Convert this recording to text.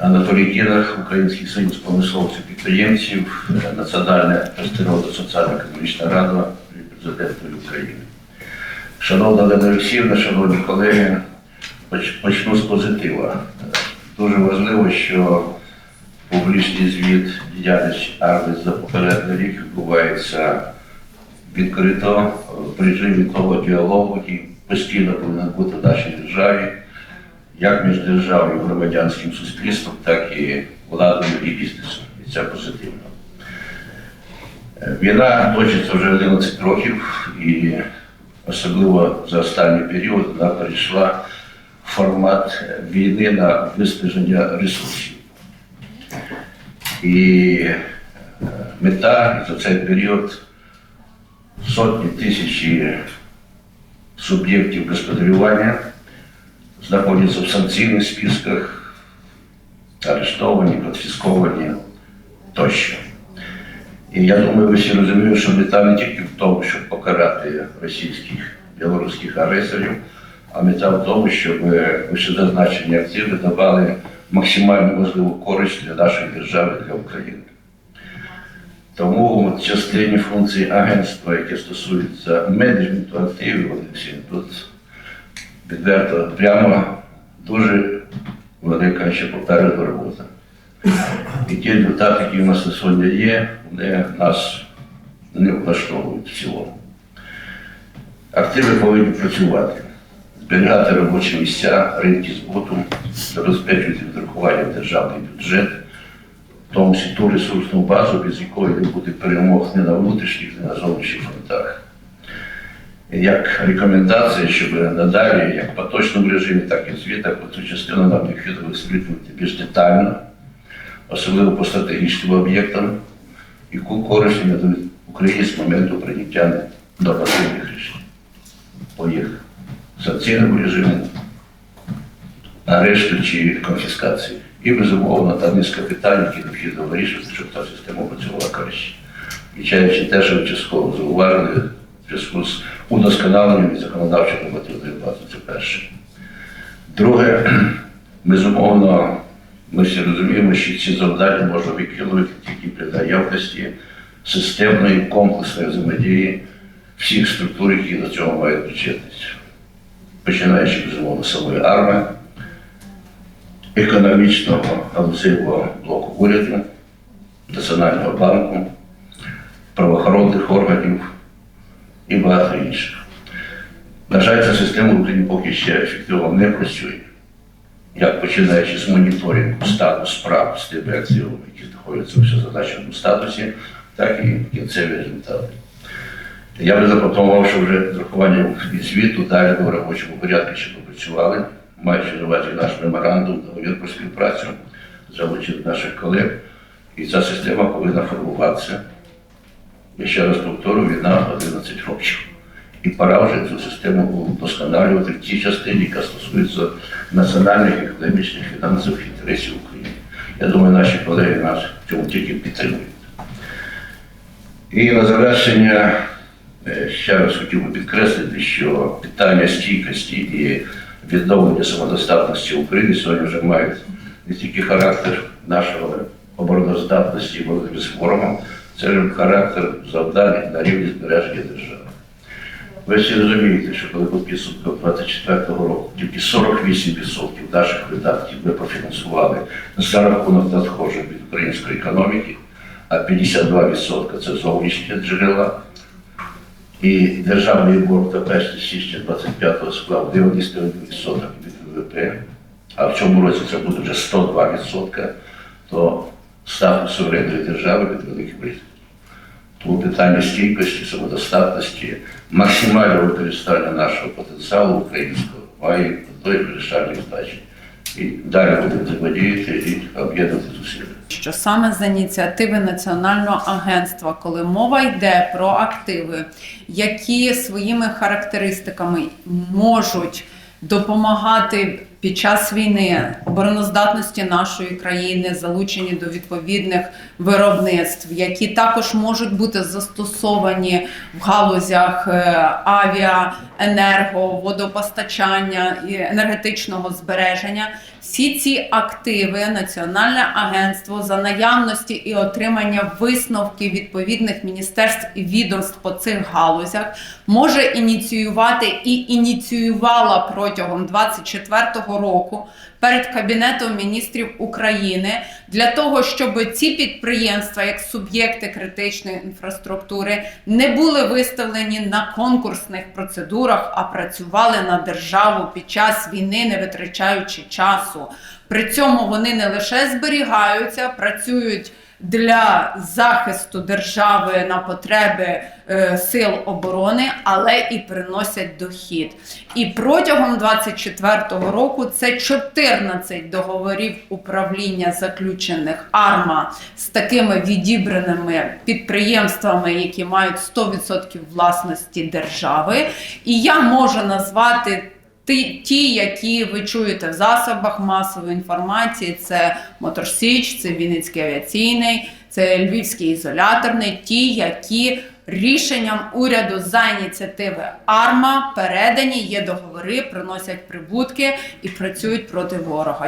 Анатолій Кірах, Український союз промисловців підприємців, Національна природо соціально-економічна рада при України. Шановна Олена Олексіївна, шановні колеги, почну з позитива. Дуже важливо, що публічний звіт діяльності АРВИ за попередній рік відбувається відкрито в режимі того діалогу, який постійно повинен бути в нашій державі, як між державою громадянським суспільством, так і владою і бізнесом. І це позитивно. Е, Війна точиться вже 11 років, і особливо за останній період вона перейшла в формат війни на виснаження ресурсів. І е, мета за цей період сотні тисячі суб'єктів господарювання знаходяться в санкційних списках, арештовані, конфісковані тощо. І я думаю, ви всі розуміють, що мета не тільки в тому, щоб покарати російських білоруських агресорів, а мета в тому, щоб вищезазначені активи давали максимально можливу користь для нашої держави, для України. Тому в частині функцій агентства, яке стосується менеджменту активів, вони всі тут відверто прямо дуже велика ще попереду робота. І ті результати, які в нас на сьогодні є, вони нас не влаштовують в цілому. Активи повинні працювати, зберігати робочі місця, ринки збуту, забезпечувати відрахування в державний бюджет, в тому числі ту ресурсну базу, без якої не буде перемог ні на внутрішніх, ні на зовнішніх фронтах. Як рекомендація, щоб надалі, як в поточному режимі, так і в звітах, цю частину нам необхідно висвітлювати більш детально, особливо по стратегічним об'єктам, яку користь вони дають Україні з моменту прийняття нормативних рішень по їх санкційному режиму, арешту чи конфіскації. І, безумовно, там низка питань, які необхідно вирішувати, щоб та система працювала краще. Включаючи те, що частково зауважили зв'язку з удосконаленням і законодавчої нормативної бази. Це перше. Друге, безумовно, ми всі розуміємо, що ці завдання можна виконувати тільки при наявності системної комплексної взаємодії всіх структур, які до цього мають причетність. Починаючи, безумовно, з самої армії, економічного галузевого блоку уряду, Національного банку, правоохоронних органів і багато інших. На жаль, ця система в Україні поки ще ефективно не працює. Як починаючи з моніторингу стану справ з активами, які знаходяться в задачному статусі, так і кінцеві результати. Я би запропонував, що вже з рахуванням від звіту далі в робочому порядку ще попрацювали, маючи на увазі наш меморандум, договір про співпрацю, залучили наших колег. І ця система повинна формуватися. Я ще раз повторю, війна 11 років. І пора вже цю систему вдосконалювати в тій частині, яка стосується національних, економічних, фінансових інтересів України. Я думаю, наші колеги нас в цьому тільки підтримують. І на завершення е, ще раз хотів би підкреслити, що питання стійкості і відновлення самодостатності України сьогодні вже мають не тільки характер нашого обороноздатності боротьби з ворогом, це характер завдань на рівні збереження держави. Ви всі розумієте, що коли по підсумкам 24-го року тільки 48% наших видатків ми профінансували за рахунок надходжень від української економіки, а 52% це зовнішні джерела. І державний борг та 1 січня 25-го склав 91% від ВВП, а в цьому році це буде вже 102%, то статус суверенної держави під великим ризиком. Тому питання стійкості, самодостатності, максимального використання нашого потенціалу українського має той вирішальний значення. І далі будемо взаємодіяти і об'єднувати зусилля. що саме з ініціативи Національного агентства, коли мова йде про активи, які своїми характеристиками можуть допомагати під час війни обороноздатності нашої країни залучені до відповідних виробництв, які також можуть бути застосовані в галузях е, авіа, енерго, водопостачання і енергетичного збереження. Всі ці активи Національне агентство за наявності і отримання висновків відповідних міністерств і відомств по цих галузях може ініціювати і ініціювала протягом 24-го року перед Кабінетом міністрів України для того, щоб ці підприємства, як суб'єкти критичної інфраструктури, не були виставлені на конкурсних процедурах, а працювали на державу під час війни, не витрачаючи часу. При цьому вони не лише зберігаються, працюють для захисту держави на потреби е, сил оборони, але і приносять дохід. І протягом 24-го року це 14 договорів управління заключених АРМА з такими відібраними підприємствами, які мають 100% власності держави. І я можу назвати. Ті, які ви чуєте в засобах масової інформації, це Моторсіч, це Вінницький авіаційний, це Львівський ізоляторний, ті, які рішенням уряду за ініціативи АРМА передані, є договори, приносять прибутки і працюють проти ворога.